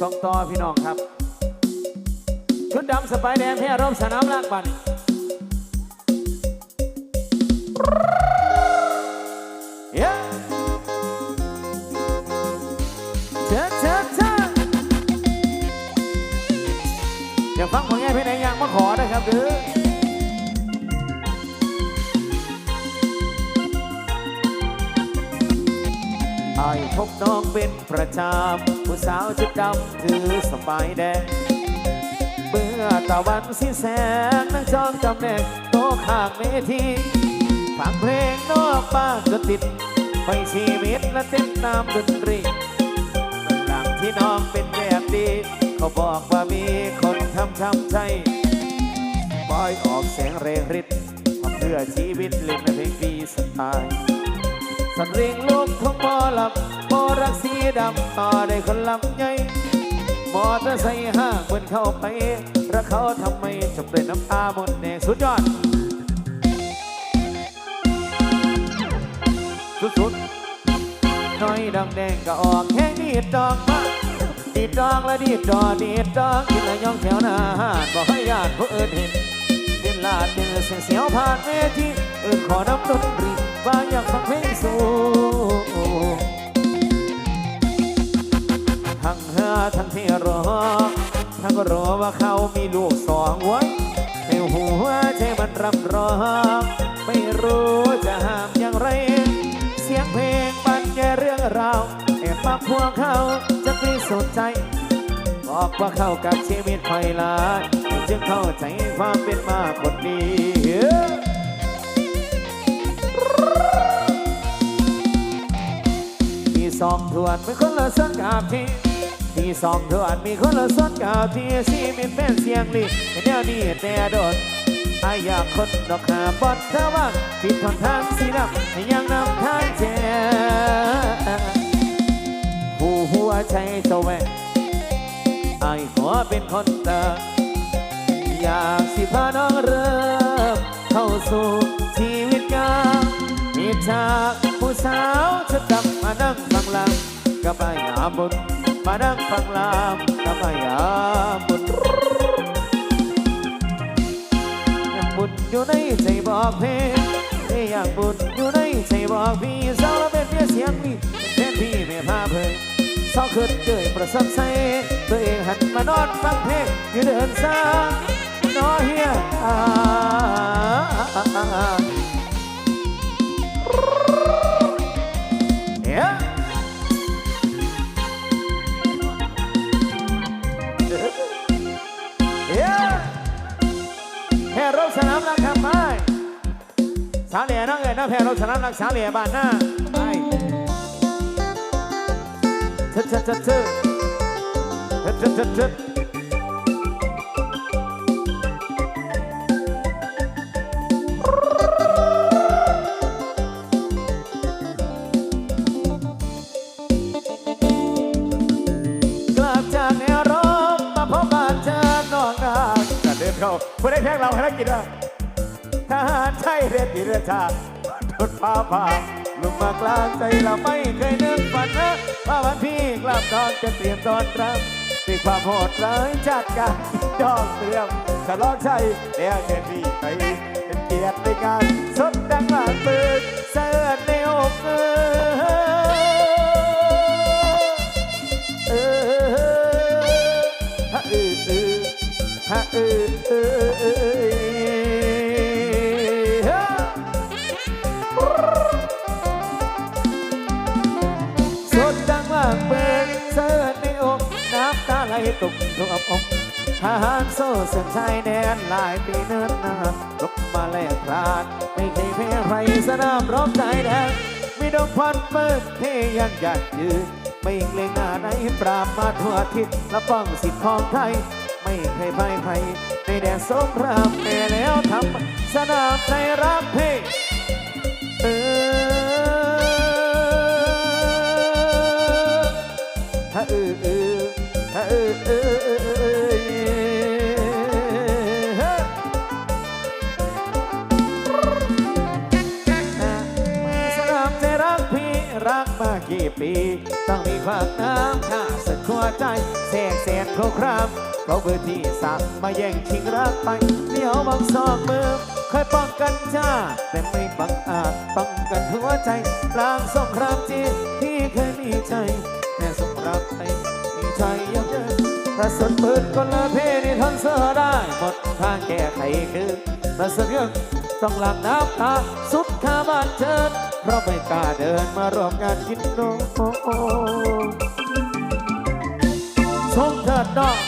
สองต่อพี่น้องครับชุดดำสไปแดงแพ้รบสนามลากบันเย้เชิญเชิญเชิญอยากฟังผลงานเพลงไหนอยากมาขอนะครับหรือ ไอ้พบน้องเป็นประจำผู้สาวชุดดำถือสบายแดง เมื่อตะวันสิ้นแสงนั่งจองจำแนกโต๊ะข้างเวทีฟังเพลงนอกบ้านก็ติดไปชีวิตและเต้นตามดนตรีหลังที่น้องเป็นแบบดีเขาบอกว่ามีคนทำช้ำใจบอยออกเสียงเรงฤทธิ์ทำเพื่อชีวิตเล่นในเพลงปีสไตล์ สันเริงลูกของหมอลำหมอรักสีดำต่อได้คนลำใหญ่มอเตอร์ไซค์ห้างบนเข้าไป รักเขาทำไมจบด้วยน้ำตาหมดแดงสุดยอด สุดๆน้อยดังแดงก็ออกแค่ดีดดอกมาดีดดอกและดีดดอดีดดอกกินละย่องแถวหน้าห้านบอกให้ญาติผู้อื่นเห็นเดินลาดเดินเสียงเสียวผ่านเวทีเอื่นขอน้ำดนตรี ว่าอยากฟังเพลงสูงทั้งเฮือทั้งที่รอ ทั้งรอว่าเขามีลูกสองไว้ในหัวใจมันรำร้องไม่รู้จะห้ามอย่างไร เสียงเพลงบรรยายเรื่องราวแอบฟังพวกเขาจะพิสูจน์ใจ บอกว่าเข้ากับชีวิตไฟลานจึงเข้าใจความเป็นมาคนดี สองทวนเป็นคนละสังกับที่มีสองทวนมีคนละสังกับที่ชีวิตเป็นเสียงลีเป็นแนวนี้แต่โดนอายอยากคนดอกหาบอดเธอว่างปิดทนทางสีดำให้ยังนำทางแจผู้หัวใจเจ้าแวกไอ้ขอเป็นคนเติมอยากสิพาน้องเริ่มเข้าสู่ชีวิตงามมีจากผู้สาว มานั่งฟังลำกับไอ้ยามบุญมานั่งฟังลำกับไอ้ยามบุญอยากบุญอยู่ในใจบอกเพลงอยากบุญอยู่ในใจบอกพี่สาวแล้วเป็นเพียเสียงนี่เป็นพี่ไม่พาเพลงเศร้าขึ้นเกยประสบใส่ตัวเองหันมานอนฟังเพลงอยู่เดินสางนอเฮียอ่า พ้เราชนะรักษาเหลี่ยบานหน้าไปเชิดเชิดเชิดเชิดเชิดเชิดเชิดเข้าเพื่อได้แพ้เราให้นักกินอะถ้าใช่เรือตีเรือชา ทุดฟ้าผ่าลุมมากลางใจเราไม่เคยนึกฝันนะว่าวันพี่กลับนอนจะเตรียมตอนรับด้วยความโหดร้ายจัดการดอกเตรียมฉลองใจแล้วเดินพี่ไปเป็นเกียรติในงานสดดังหลานปืนเสิร์ฟในอกเออเออฮะเออเออฮะเออ ตุกรวบอกทหารโซ่เส้นชายแดนหลายปีเนิ่นนานลบมาแลกพรานไม่เคยแพ้ใครสนามรบใจแดงมีดอกควันเปิดเทยังหยัดยืนไม่เกรงหน้าไหนปราบมาทั่วทิศและป้องสิทธิ์ของไทย ไม่เคยพ่ายใครในแดนสงครามแม่แล้วทำสนามในรักเพ ใจแสกแสนโครครามเพราะเบอร์ที่สามมาแย่งชิงรักไปเดี๋ยวบังสองมือเคยป้องกันจ้า แต่ไม่บังอาจป้องกันหัวใจกลางสงครามจีนที่เคยมีใจแต่สงครามไทยมีใจยังเดินถ้าสุดปืนคนละเพนี่ทนเสือได้หมดทางแก้ไขคือประเสริฐต้องหลังน้ำตาสุดขาบ้านเชิญเพราะไม่กล้าเดินมารวมงานกินนม ชมเถิดดอก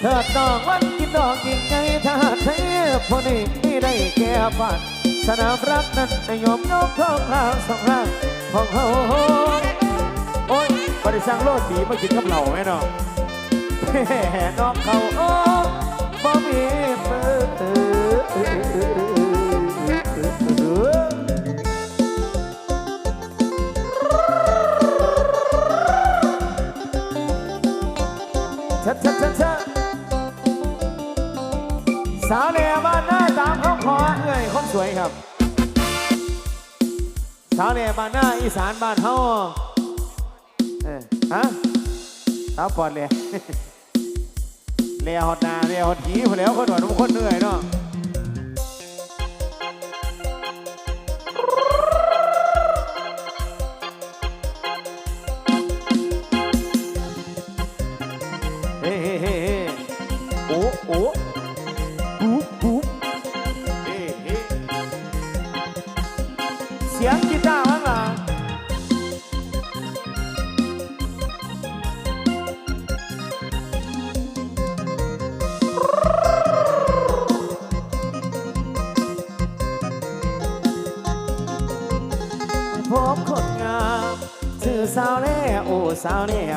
เถิดดอกวันกินดอกกินไงถ้าเทพพอนี้ไม่ได้แก้ฝันสนามรักนั้นไม่ยอมยอมท้องเราสองร่างของเฮาโอ้ยบริสั่งโลดดีมากินกับเหล่าไหมนาะแห่น้องเขาโอ้บ่มีเปิ สาวเหน้านหน้าอีสานบ้านเฮาเออฮะตาปอดเลยเลียหอดนาเลียหอดหีพอแล้วคนหวานทุกคนเหนื่อยเนาะ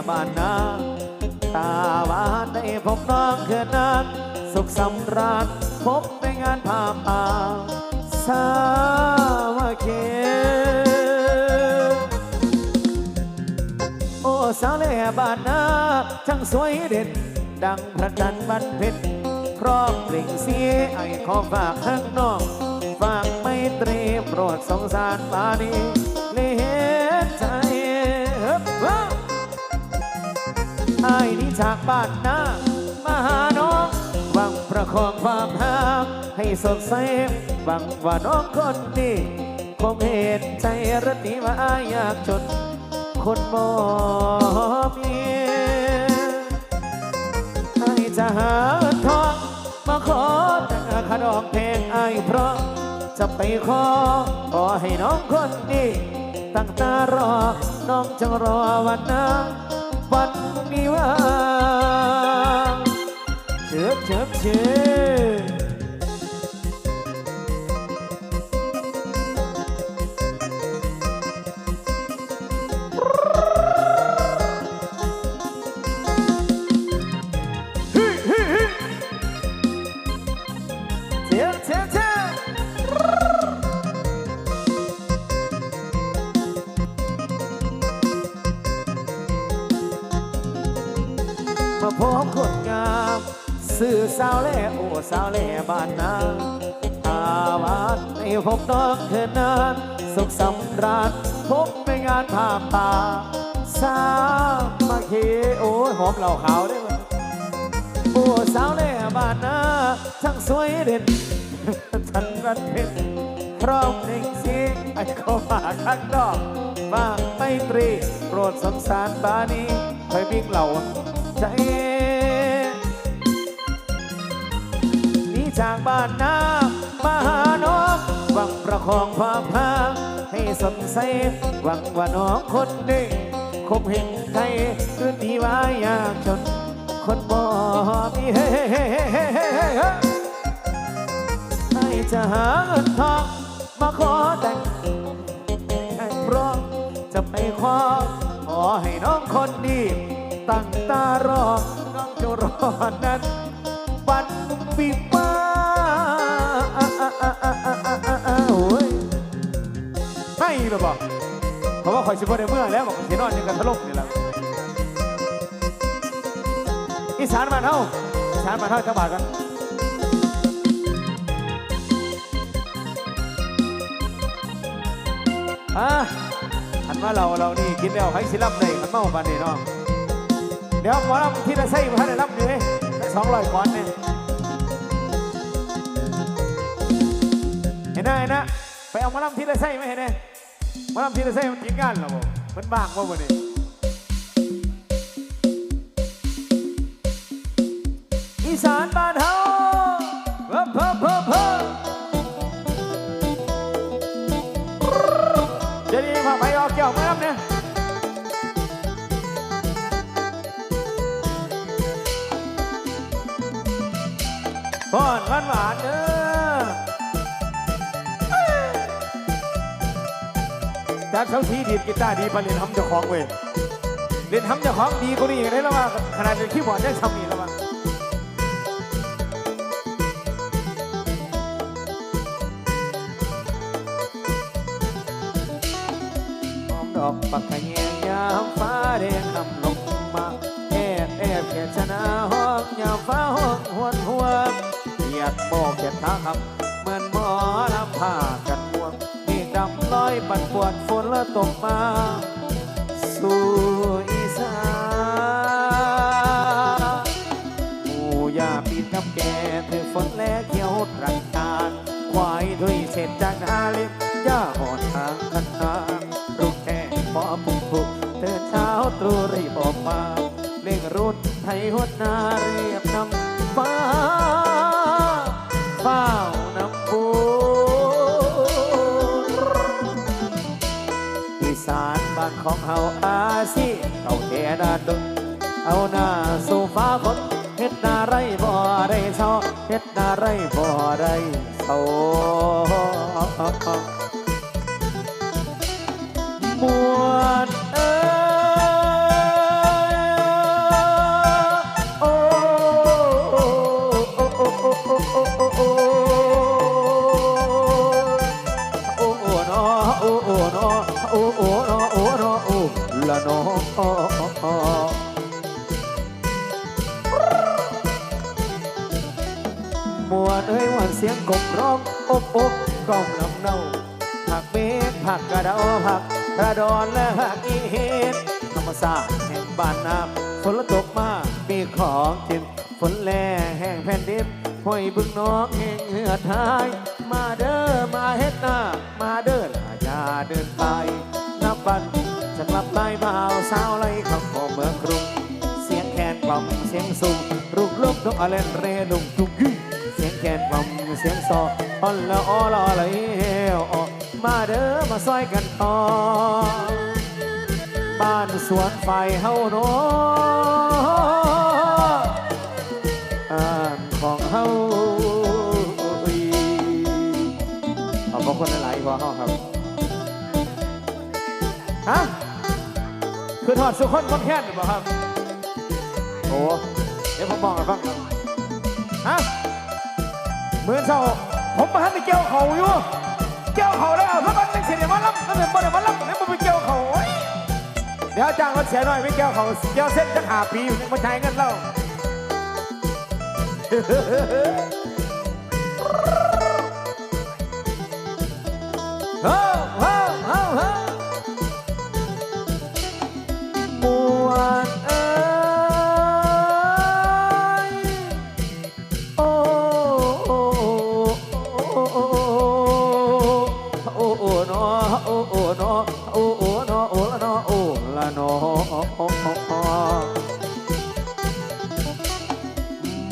บ้านนาตาวานได้พบน้องคืนนั้นสุขสำราญพบในงานผ่าป่าสาวเคีโอ้สาวเล่บ้านนาช่างสวยเด่นดังพระจันทร์วันเพ็ญพร้อมเปล่งเสียไอ้ขอฝากข้างนอก ฝากไม่ตรีโปรดสงสารปานี ไอ้นี่จากบ้านนามาหาน้องหวังประคองความหาให้สดใสหวังว่าน้องคนนี้คงเห็นใจรตนีว่าอายอยากจนคนบ่มีไอ้จะหาทองมาขอแต่ขนมเพลงไอ้เพราะจะไปขอขอให้น้องคนนี้ตั้งตารอ น้องจะรอวันนั้น วันมีว่างเชิบเชิบเชิบ สาวแล่บ้านนาอาวานในพบน้องเธอนานสุขสำราญพบในงานผ่าป่าสามาคีโอ้ยหอมเหล่าขาวได้ไหมโอ้สาวแล่บ้านนาช่างสวยเด่นฉันรันเพ็ญพร้อมเพลงเสียงไอ้เขามาข้างนอกมาไม่ตรีโปรดสงสารบานีคอยบิ่งเหล่าใจ จากบ้านนามาหาน้องหวังประคองความพาให้สดใสหวังว่าน้องคนหนึ่งคบเห็นใครคืนที่ว่ายากจน คนบ่มีเฮ้ให้จะหาเงินทองมาขอแต่งให้พร้อมจะไปขอขอให้น้องคนดีตั้งตารอน้องจะรอนั้นปันปิ๊าโอ้ยให้หรือเปล่าเพราะว่าคอยชิบะในเมื่อแล้วบอกสีนอนยังกันทะลุนี่แหละอีสานมาเท่าอีสานมาเท่าจะบากันอะอันมาเราเรานี่กินแล้วให้สิรับเลยมันเมาบันนี่เนาะเดี๋ยวหมอลำที่จะใส่มาได้รับอยู่เลยสองร้อยก้อนเนี่ย ห็นได้นะไปเอามาลำที่จะใส่ไหมเห็นไหมมาลำที่จะใส่มันกินงานเหรอบ่มันบางบ่บ่นี่อีสานบ้านเฮาเพิ่มเพิ่มเพิ่มเพิ่มเดี๋ยวนี้พาไปออกเกี่ยวมาครับเนี่ยป้อนหวานหวานเด้อ จากเช้าทีดีดกีตาร์ดีปานเล่นทำเจ้าของเว้ยเล่นทำเจ้าของดีกว่านี้กันได้แล้วว่าขนาดเล่นคีย์บอร์ดยังทำนี่แล้วว่าหอมดอกปักขะแยงยามฟ้าแดงนำลงมาแอบแอบแค่ชนะห้องยามฟ้าห้องหวนหวงเกียดโบกเกียดทางคำเหมือนมอล ปั่นฝนล้วตกมา สู่อีสานหมูยาปีนกับแก่เธอฝนแลเขียวรังตาลควายด้วยเศษจากนาเล็บย่าหอนทางคันนาลูกแก่พอปุกปุเตือเช้าตรู่รีบออกมาเล่งรุดไทยหดนาเรียบ บ้านของเฮาอาซีเก่าแก่ดาดุนเอาหน้าสู่ฟ้าฝนเฮ็ดนาไรบ่ได้เศร้าเฮ็ดนาไรบ่ได้เศร้ามวนเอ้ ละนอมวนเอ้ยมวนเสียงกบร้องอบอบกล่อมลำเนาผักเมฆผักกระดาผักกระดอนและผักอีเห็ดธรรมศาสตร์แห่งบ้านน้ำฝนตกมามีของกินฝนแลแห้งแผ่นดินห้อยบึงน้องแห่งเหือดหาย มาเด้อมาเฮ็ดหน้า มาเด้อลาอย่าเดินไปนับวัน จะกลับไล่บ่าวสาวไล่เข้าของเมืองกรุง เสียงแคนกล่อมเสียงสูงรูปลบนกอเลนเรลุงทุกยี่เสียงแคนกล่อมเสียงซออ่อนละอ้อละไหลเฮออกมาเด้อมาซอยกันต่อบ้านสวนไฟเฮาโนอ่านของเฮาอีขอบพระคุณหลายๆพอเฮาครับฮะ คือถอดสุขคนคนแค้นหรือเปล่าครับ โอ้เดี๋ยวผมบอกให้ฟังครับฮะเหมือนเศร้าผมมาหันไปเกี่ยวเขาอยู่เกี่ยวเขาแล้วถ้ามันเป็นเสียเดี๋ยวมาลับถ้าเป็นบ่เดี๋ยวมาลับเดี๋ยวมันไปเกี่ยวเขาโอ้ยเดี๋ยวจ้างรถเสียหน่อยไม่เกี่ยวเขาเกี่ยวเส้นจะหาปีอยู่มาใช้เงินเรา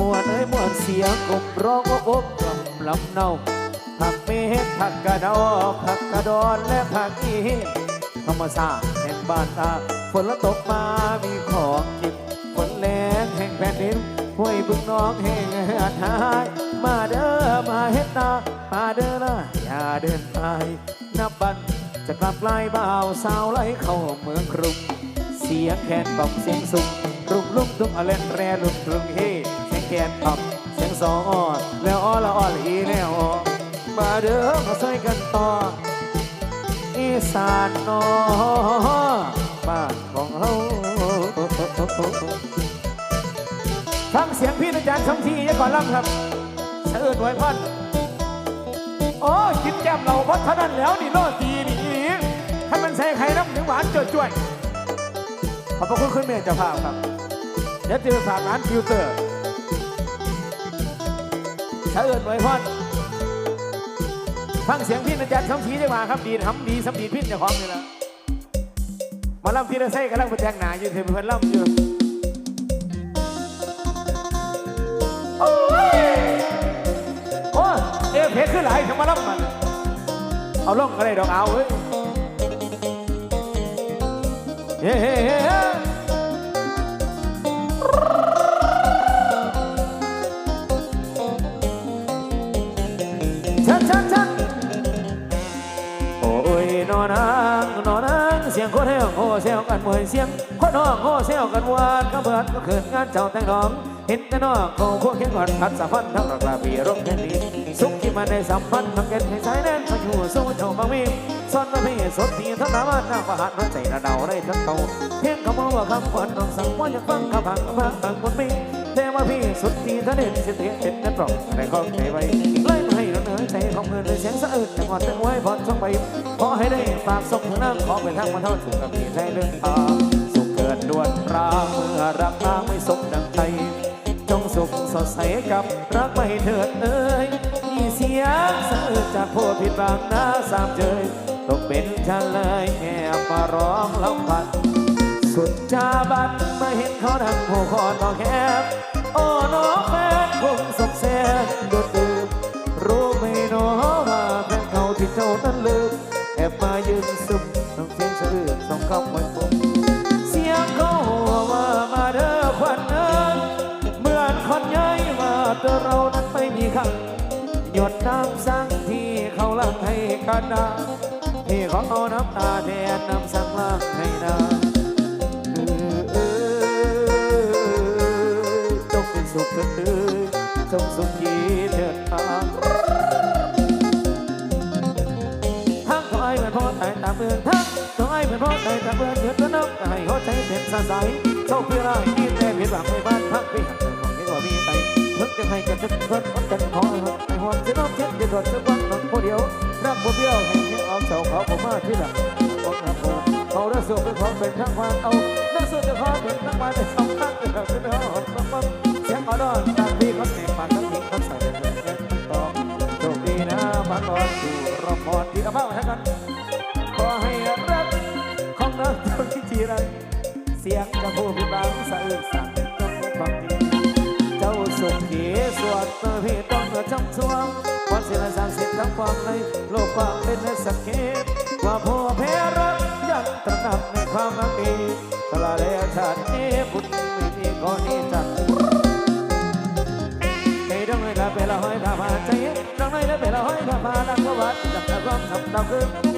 วนเอ้ยมวนเสียงกบร้องโอบกำลำเนาผักเมฆผักกระดอผักกระดอนและผักอีธรรมาสตร์แห่งบ้านตาฝนละตกมามีของกินฝนแรงแห่งแผ่นดินห้วยบึงน้องแห่งหาดหายมาเด้อมาเฮ็ดนามาเด้อนะอย่าเดินไปนับบันจะกลับไล่บ่าวสาวไล่เข้าเมืองกรุงเสียงแคนปอบเสียงสุงรุมลุ่มตุ้มอเลนแร่ลุ่มตรึงเฮ แคนปอบเสียงสองออนแล้วอ้อละอ้อละอีแล้วอ้อมาเด้อมาช่วยกันต่ออีสานนอบ้านของเฮาฟังเสียงพี่อาจารย์สมทีย่าก่อนล่ำครับเชิญไว้พันโอ้กินแก้มเราพัดเท่านั้นแล้วนี่โลตีนี่ให้มันใส่ไข่น้ำถึงหวานจ่วยขอบพระคุณคุณแม่เจ้าภาพครับ เดี๋ยวจะฝากร้านฟิลเตอร์ เอิญหน่วยพอนฟังเสียงพี่อาจารย์สมศรีได้มาครับดีทำดีสำดีพิษเจ้าของนี่แหละมาล่ำที่ระเซ่กำลังไปแทงหนาอยู่เถื่อนเพื่อนล่ำอยู่โอ้ยโอ้เอฟเพชรขึ้นหลายถึงมาล่ำมันเอาล่องอะไรดอกเอาเว้ยเฮ้เฮ้ อนนางนอนนางเสียงคนแห้งโอ้เซลกันมวยเสียงคนห้องโอ้เซลกันวานก็เบิดก็เขินงานเจ้าแต่งน้องเห็นแต่น้องเขาควงเขียนก่อนพัดสะพันทั้งรักลาปีร่มแค่นี้สุขที่มาในสัมพันธ์ทำเก็นให้สายแน่นมาอยู่สู้เจ้าบางมีซ่อนมาพี่สดทีทั้งน้ำมันน้ำประหารน้ำใจระเดาได้ทั้งเตาเพียงคำว่าคำขวัญน้องสั่งว่าอยากฟังคำพังพังพังคนมีแต่ว่าพี่สุดทีท่าเด่นเสียเตียเป็นกันตรงในข้อใจไว้ ของเงินด้วยเสียงสะอื้นจังหวัดเต้นไว้พอช่องไปขอให้ได้ฝากส่งถึงน้ำขอเป็นทางมาเท่าถึงกับพี่ใจเรื่องทาสุขเกิดด่วนราเมื่อรักทางไม่สมดังใจจงสุขสดใสกับรักไม่เถิดเอ้ยมีเสียงสะอื้นจากผู้ผิดบางหน้าสามเจยตกเป็นฉันเลยแอบมาร้องลำพันสุดจาบันมาเห็นเขาดังผู้คอนอแคบโอ้น้องแฟนคงสกแสนดูด ทันลืมแอบมายืนซึมน้ำเสียงสะอื้นสองคำไว้ผมเสียงเขาว่ามาเด้อควันเอ้ยเหมือนคนย้ายมาแต่เรานั้นไม่มีคำหยดน้ำสังที่เขาลังให้กันนาที่เขาเอาน้ำตาแทนน้ำสังลางให้นาเออเออจงเป็นสุขเถิดเอ้ยจงสุขีเถิดทาง เมืองทั้งตัวไอ้เป็นพ่อตายตามเมืองเดือดร้อนน้ำให้หัวใจเป็นสาสายโชคพี่ร้ายที่แต่ผิดหวังไม่บ้านพักพี่หักเงินของที่ว่ามีไตเพิ่งจะให้กันจะเพิ่นคนกันขอให้ห้หอมจะน้องเช็ดจะตรวจจะวังน้องผู้เดียวรักผู้เดียวแห่งนี้เอาเสาเขาผมมาที่หลังบอกนะผมเขาได้สู้เป็นของเป็นทั้งวามเอาได้สู้จะขอเป็นทั้งวันเป็นสองครั้งจะเป็นเรื่องหดปั๊บปั๊บเสียงออดอนตามพี่เขาเสียงปากทั้งทิ้งเขาใส่เป็นเงินทองโชคดีนะพักก่อนสู่รอพอดที่เอาเป้าให้กัน สียงจะพูดพิบังสะอื้นสั่นจงความดีเจ้าสุขีสวดเมื่อพี่ต้องเมื่อจำสวงวันเสียสามสิบทั้งความในโลกความเป็นสักเกตว่าผู้เพรักยังตระหนักในความดีตลาดแดชาตินี้บุญไม่มีก่อนนี้จัดใจดังเลยละเวลาห้อยผ้าผ้าใจดังเลยละเวลาห้อยผ้าผ้าดังกวัดดังตะก้องทำดาวคือ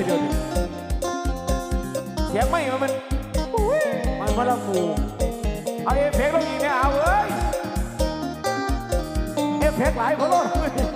ทีเดียวเสียงไม่มันมันมันมาละฟูเอาเอฟเฟกต์ลงอีกเนี่ยเอาเอ้ยเอฟเฟกต์หลายคนเลย